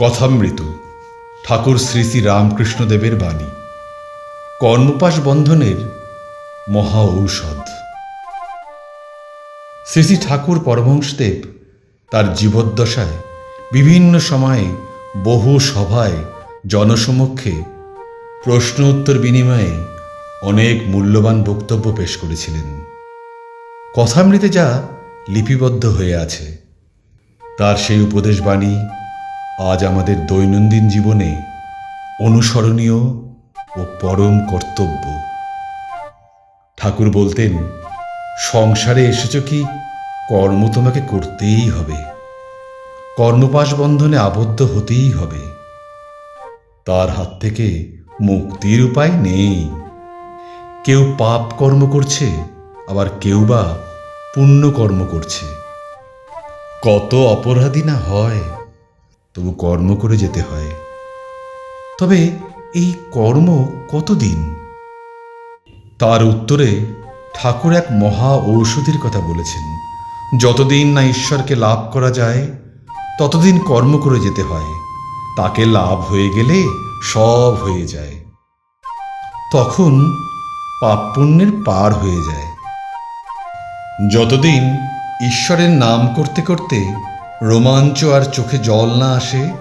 কথামৃত, ঠাকুর শ্রী শ্রী রামকৃষ্ণদেবের বাণী। কর্মপাশ বন্ধনের মহা ঔষধ। শ্রী শ্রী ঠাকুর পরমহংসদেব তার জীবদ্দশায় বিভিন্ন সময়ে বহু সভায় জনসমক্ষে প্রশ্ন উত্তর বিনিময়ে অনেক মূল্যবান বক্তব্য পেশ করেছিলেন। কথামৃতে যা লিপিবদ্ধ হয়ে আছে, তার সেই উপদেশবাণী আজ আমাদের দৈনন্দিন জীবনে অনুসরণীয় ও পরম কর্তব্য। ঠাকুর বলতেন, সংসারে এসেছ কি, কর্ম তোমাকে করতেই হবে। কর্মপাশ বন্ধনে আবদ্ধ হতেই হবে। তার হাত থেকে মুক্তির উপায় নেই। কেউ পাপ কর্ম করছে, আবার কেউ বা পুণ্য কর্ম করছে। কত অপরাধী না হয়। তবু কর্ম করে যেতে হয়। তবে এই কর্ম কতদিন? তার উত্তরে ঠাকুর এক মহা ঔষধির কথা বলেছেন। যতদিন না ঈশ্বরকে লাভ করা যায়, ততদিন কর্ম করে যেতে হয়। তাকে লাভ হয়ে গেলে সব হয়ে যায়। তখন পাপ পুণ্যের পার হয়ে যায়। যতদিন ঈশ্বরের নাম করতে করতে রোমাঞ্চ আর চোখে জল না আসে,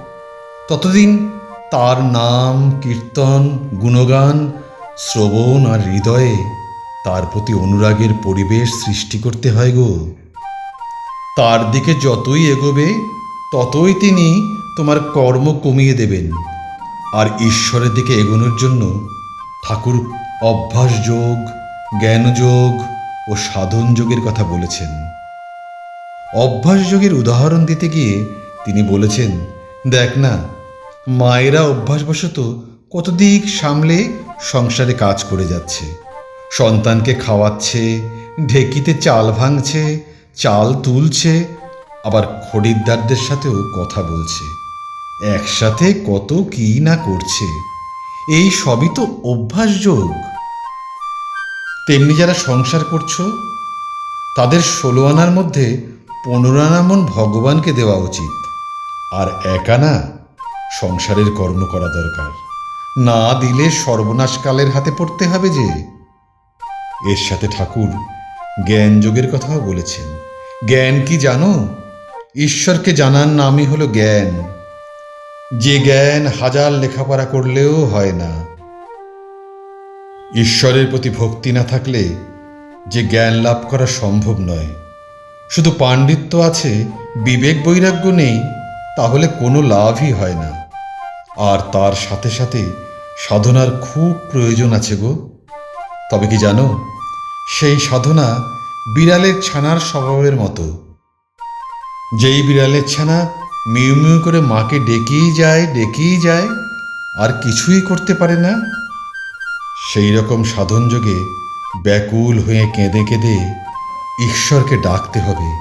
ততদিন তার নাম, কীর্তন, গুণগান, শ্রবণ আর হৃদয়ে তার প্রতি অনুরাগের পরিবেশ সৃষ্টি করতে হয় গো। তার দিকে যতই এগোবে, ততই তিনি তোমার কর্ম কমিয়ে দেবেন। আর ঈশ্বরের দিকে এগোনোর জন্য ঠাকুর অভ্যাস যোগ জ্ঞানযোগ ও সাধন যোগের কথা বলেছেন। অভ্যাস যোগের উদাহরণ দিতে গিয়ে তিনি বলেছেন, দেখ না, মায়েরা অভ্যাসবশত কত দিক সামলে সংসারে কাজ করে যাচ্ছে। সন্তানকে খাওয়াচ্ছে, ঢেকিতে চাল ভাঙছে, চাল তুলছে, আবার খরিদ্দারদের সাথেও কথা বলছে। একসাথে কত কি না করছে। এই সবই তো অভ্যাস যোগ। তেমনি যারা সংসার করছ, তাদের ষোলো আনার মধ্যে পনেরো আনা মন ভগবানকে দেওয়া উচিত। আর একা না সংসারের কর্ম করা দরকার। না দিলে সর্বনাশকালের হাতে পড়তে হবে যে। এর সাথে ঠাকুর জ্ঞান যোগের কথাও বলেছেন। জ্ঞান কি জানো? ঈশ্বরকে জানার নামই হলো জ্ঞান। যে জ্ঞান হাজার লেখাপড়া করলেও হয় না। ঈশ্বরের প্রতি ভক্তি না থাকলে যে জ্ঞান লাভ করা সম্ভব নয়। শুধু পাণ্ডিত্য আছে, বিবেক বৈরাগ্য নেই, তাহলে কোনো লাভই হয় না। আর তার সাথে সাথে সাধনার খুব প্রয়োজন আছে গো। তবে কি জানো, সেই সাধনা বিড়ালের ছানার স্বভাবের মতো। যেই বিড়ালের ছানা মিউ মিউ করে মাকে ডেকেই যায় ডেকেই যায়, আর কিছুই করতে পারে না। সেই রকম সাধন যোগে ব্যাকুল হয়ে কেঁদে কেঁদে ঈশ্বরকে ডাকতে হবে।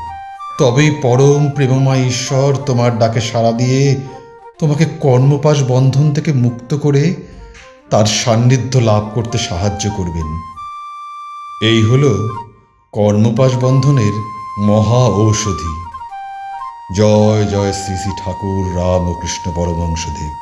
তবেই পরম প্রেমময় ঈশ্বর তোমার ডাকে সাড়া দিয়ে তোমাকে কর্মপাশ বন্ধন থেকে মুক্ত করে তার সান্নিধ্য লাভ করতে সাহায্য করবেন। এই হল কর্মপাশ বন্ধনের মহা ঔষধি। জয় জয় শ্রী শ্রী ঠাকুর রামকৃষ্ণ পরমংশদেব